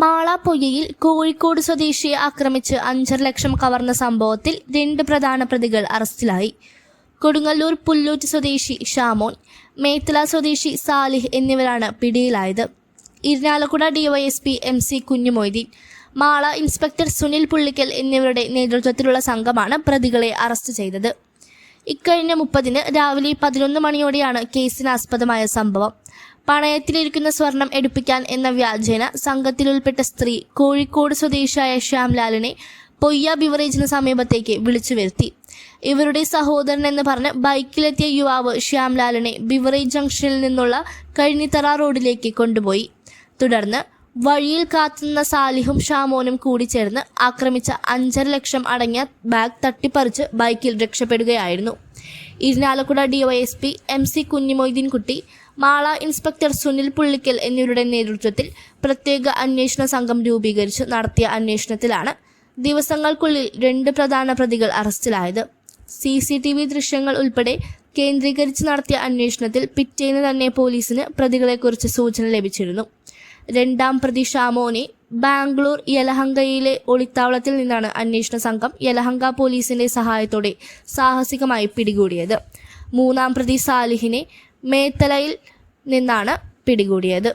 മാള പൊയ്യയിൽ കോഴിക്കോട് സ്വദേശിയെ ആക്രമിച്ച് അഞ്ചര ലക്ഷം കവർന്ന സംഭവത്തിൽ രണ്ട് പ്രധാന പ്രതികൾ അറസ്റ്റിലായി. കൊടുങ്ങല്ലൂർ പുല്ലൂറ്റ് സ്വദേശി ഷാമോൻ മേത്തല സ്വദേശി സാലിഹ് എന്നിവരാണ് പിടിയിലായത്. Irinjalakuda DYSP M C Kunjumoideen Mala inspector Sunil Pullikkal എന്നിവരുടെ നേതൃത്വത്തിലുള്ള സംഘമാണ് പ്രതികളെ അറസ്റ്റ് ചെയ്തത്. ഇക്കഴിഞ്ഞ മുപ്പതിന് രാവിലെ പതിനൊന്ന് മണിയോടെയാണ് കേസിനാസ്പദമായ സംഭവം. പണയത്തിലിരിക്കുന്ന സ്വർണം എടുപ്പിക്കാൻ എന്ന വ്യാജേന സംഘത്തിലുൾപ്പെട്ട സ്ത്രീ കോഴിക്കോട് സ്വദേശിയായ ശ്യാംലാലിനെ പൊയ്യ ബിവറേജിന് സമീപത്തേക്ക് വിളിച്ചു വരുത്തി. ഇവരുടെ സഹോദരൻ എന്ന് പറഞ്ഞ് ബൈക്കിലെത്തിയ യുവാവ് ശ്യാംലാലിനെ ബിവറേജ് ജംഗ്ഷനിൽ നിന്നുള്ള കഴിഞ്ഞിത്തറ റോഡിലേക്ക് കൊണ്ടുപോയി. തുടർന്ന് വഴിയിൽ കാത്തുന്ന സാലിഹും ഷാമോനും കൂടി ചേർന്ന് ആക്രമിച്ച അഞ്ചര ലക്ഷം അടങ്ങിയ ബാഗ് തട്ടിപ്പറിച്ച് ബൈക്കിൽ രക്ഷപ്പെടുകയായിരുന്നു. Irinjalakuda DYSP M C Kunjimoideen Kutty Mala inspector Sunil Pullikkal എന്നിവരുടെ നേതൃത്വത്തിൽ പ്രത്യേക അന്വേഷണ സംഘം രൂപീകരിച്ച് നടത്തിയ അന്വേഷണത്തിലാണ് ദിവസങ്ങൾക്കുള്ളിൽ രണ്ട് പ്രധാന പ്രതികൾ അറസ്റ്റിലായത്. സി സി ടി വി ദൃശ്യങ്ങൾ ഉൾപ്പെടെ കേന്ദ്രീകരിച്ച് നടത്തിയ അന്വേഷണത്തിൽ പിറ്റേന്ന് തന്നെ പോലീസിന് പ്രതികളെക്കുറിച്ച് സൂചന ലഭിച്ചിരുന്നു. രണ്ടാം പ്രതി ഷാമോനെ ബാംഗ്ലൂർ യലഹങ്കയിലെ ഒളിത്താവളത്തിൽ നിന്നാണ് അന്വേഷണ സംഘം യലഹങ്ക പോലീസിന്റെ സഹായത്തോടെ സാഹസികമായി പിടികൂടിയത്. മൂന്നാം പ്രതി സാലിഹിനെ മേത്തലയിൽ നിന്നാണ് പിടികൂടിയത്.